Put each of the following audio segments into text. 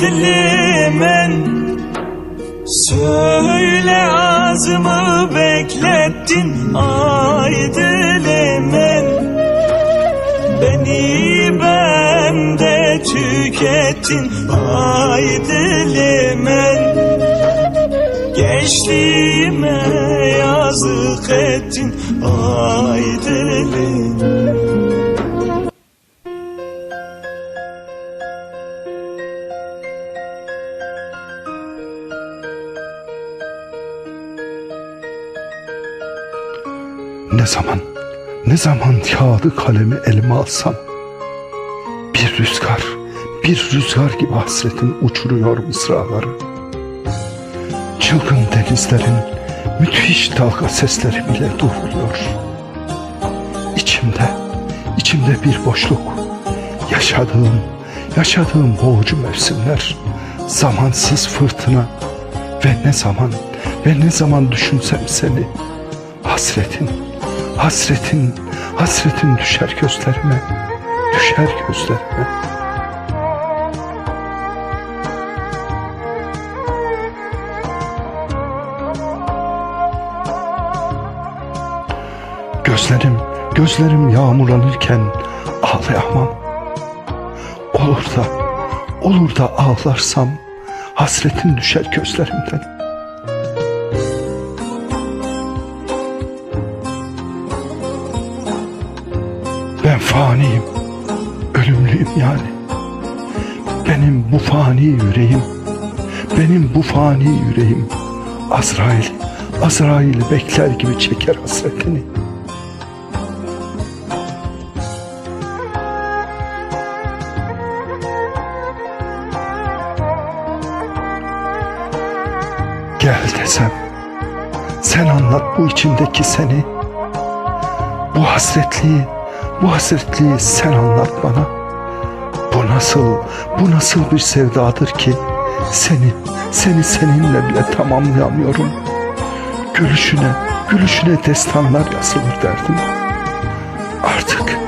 dilimin Söyle ağzımı beklettin ay dilimin Beni bende tükettin ay dilimin Gençliğime yazık ettin ay Ne zaman, ne zaman kağıdı kalemi elime alsam Bir rüzgar, bir rüzgar gibi hasretin uçuruyor mısraları Çılgın denizlerin müthiş dalga sesleri bile duruluyor. İçimde, içimde bir boşluk Yaşadığım, yaşadığım boğucu mevsimler Zamansız fırtına Ve ne zaman, ve ne zaman düşünsem seni Hasretin, hasretin, hasretin düşer gözlerime, düşer gözlerime. Gözlerim, gözlerim yağmurlanırken ağlayamam. Olur da, olur da ağlarsam hasretin düşer gözlerimden. Faniyim, ölümlüyüm yani. Benim bu fani yüreğim, benim bu fani yüreğim Azrail, Azrail'i bekler gibi çeker hasretini. Gel desem, sen anlat bu içimdeki seni. Bu hasretliği, bu hasretliği sen anlat bana. Bu nasıl, bu nasıl bir sevdadır ki seni, seni seninle bile tamamlayamıyorum. Gülüşüne, gülüşüne destanlar yazılır derdim. Artık,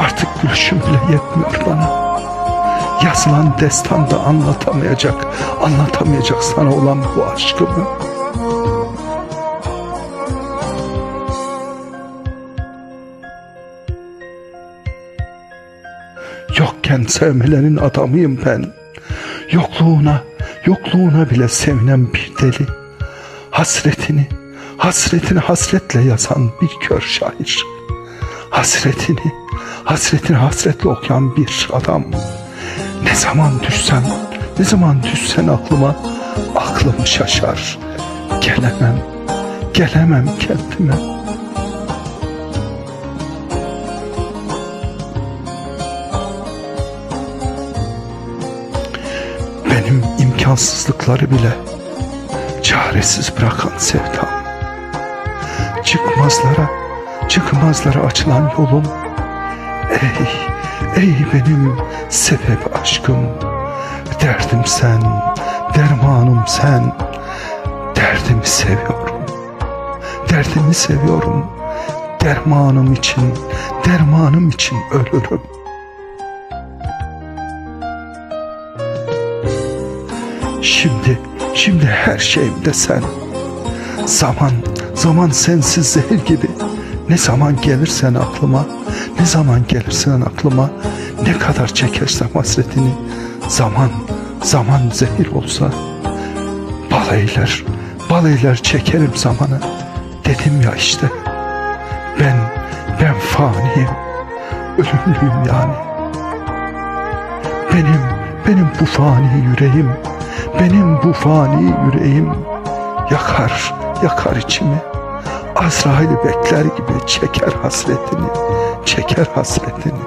artık gülüşün bile yetmiyor bana. Yazılan destan da anlatamayacak, anlatamayacak sana olan bu aşkımı. Yokken sevmelerin adamıyım ben. Yokluğuna, yokluğuna bile sevinen bir deli. Hasretini, hasretini hasretle yazan bir kör şair. Hasretini, hasretini hasretle okuyan bir adam. Ne zaman düşsem, ne zaman düşsen aklıma, aklım şaşar. Gelemem, gelemem kendime. Benim imkansızlıkları bile çaresiz bırakan sevdam. Çıkmazlara, çıkmazlara açılan yolum. Ey, ey benim sebep aşkım. Derdim sen, dermanım sen. Derdimi seviyorum. Derdimi seviyorum. Dermanım için, dermanım için ölürüm. Şimdi, şimdi her şeyimde sen. Zaman, zaman sensiz zehir gibi. Ne zaman gelirsen aklıma, ne zaman gelirsen aklıma, ne kadar çekersem hasretini, zaman, zaman zehir olsa, bal eyler, bal eyler çekerim zamanı. Dedim ya işte, ben, ben faniyim, ölümlüyüm yani. Benim, benim bu fani yüreğim, benim bu fani yüreğim yakar, yakar içimi. Azrail'i bekler gibi çeker hasretini, çeker hasretini.